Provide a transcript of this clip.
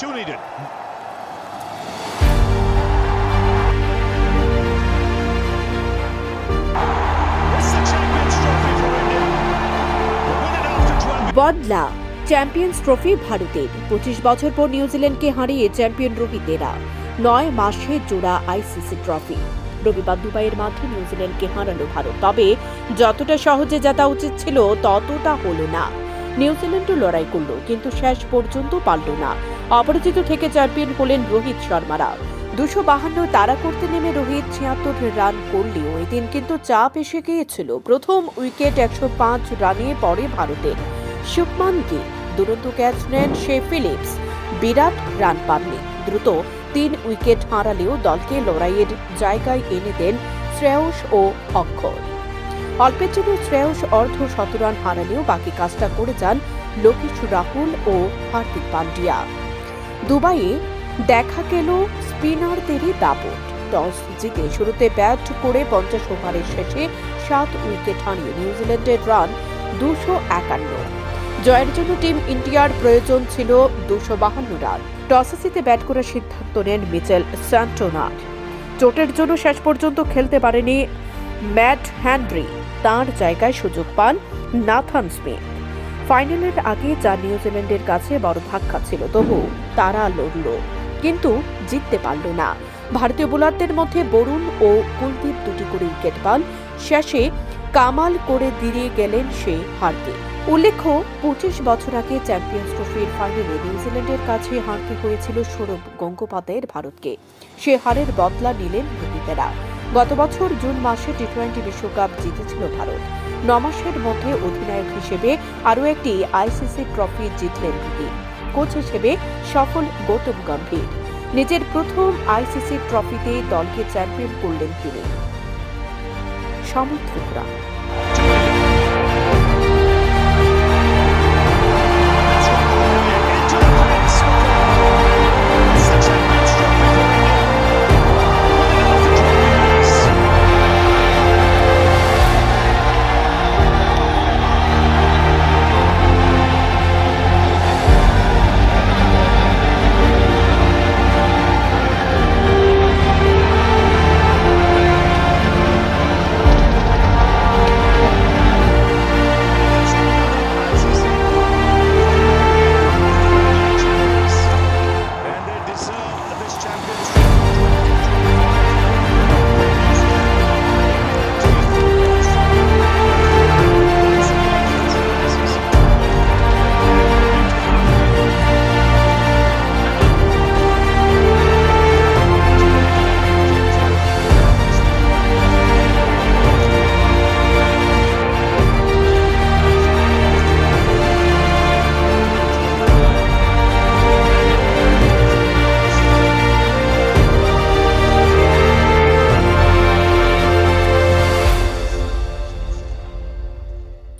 12 বদলা champions trophy ভারতের। পঁচিশ বছর পর নিউজিল্যান্ডকে হারিয়ে চ্যাম্পিয়ন রোহিতেরা নয় মাসে জোড়া আইসিসি ট্রফি রবিবার দুবাইয়ের মাঠে নিউজিল্যান্ডকে হারালো ভারত। তবে যতটা সহজে জেতা উচিত ছিল, ততটা হলো না। নিউজিল্যান্ডও লড়াই করল, কিন্তু শেষ পর্যন্ত পারল না। অপরাজিত থেকে চ্যাম্পিয়ন হলেন রোহিত শর্মারা। দুশো বাহান্ন তারা করতে নেমে রোহিত ছিয়াত্তর রান করলেও এদিন কিন্তু চাপ এসে গিয়েছিল। প্রথম উইকেট একশো পাঁচ রানে পরে ভারতের শুভমান গিল, দুরন্ত ক্যাচ নেন শে ফিলিপস। বিরাট রান পাননি। দ্রুত তিন উইকেট হারালেও দলকে লড়াইয়ের জায়গায় এনে দেন শ্রেয়স ও অক্ষর। অল্পের জন্য শ্রেয়স অর্ধ শতরান হারালেও বাকি কাজটা করে যান লোকেশ রাহুল ও হার্দিক পান্ডিয়া। দুবাইয়ে দেখা গেল স্পিনারদেরই দাপট। টস জিতে শুরুতে ব্যাট করে পঞ্চাশ ওভারের শেষে সাত উইকেট হারিয়ে নিউজিল্যান্ডের রান দুশো একান্ন। জয়ের জন্য টিম ইন্ডিয়ার প্রয়োজন ছিল দুশো বাহান্ন রান। টসে জিতে ব্যাট করার সিদ্ধান্ত নেন মিচেল স্যান্টোনার চোটের জন্য শেষ পর্যন্ত খেলতে পারেনি ম্যাট হ্যান্ড্রি। তার জায়গায় সুযোগ পান নাথান স্মিথ। ফাইনালের আগে যা নিউজিল্যান্ডের কাছে বড় ধাক্কা ছিল, তবু তারা লড়ল, কিন্তু জিততে পারল না। ভারতীয় বোলারদের মধ্যে বরুণ ও কুলদীপ দুটি করে উইকেট পান। শেষে কামাল করে দিয়ে গেলেন সে হারতে উল্লেখ্য, পঁচিশ বছর আগে চ্যাম্পিয়ন্স ট্রফির ফাইনালে নিউজিল্যান্ডের কাছে হারতে হয়েছিল সৌরভ গঙ্গোপাধ্যায়ের ভারতকে। সে হারের বদলা নিলেন রোহিতেরা গত বছর জুন মাসে টি টোয়েন্টি বিশ্বকাপ জিতেছিল ভারত। ন মাসের মধ্যে অধিনায়ক হিসেবে আরও একটি আইসিসি ট্রফি জিতলেন তিনি। কোচ হিসেবে সফল গৌতম গম্ভীর। নিজের প্রথম আইসিসি ট্রফিতে দলকে চ্যাম্পিয়ন করলেন তিনি। সমর্থকরা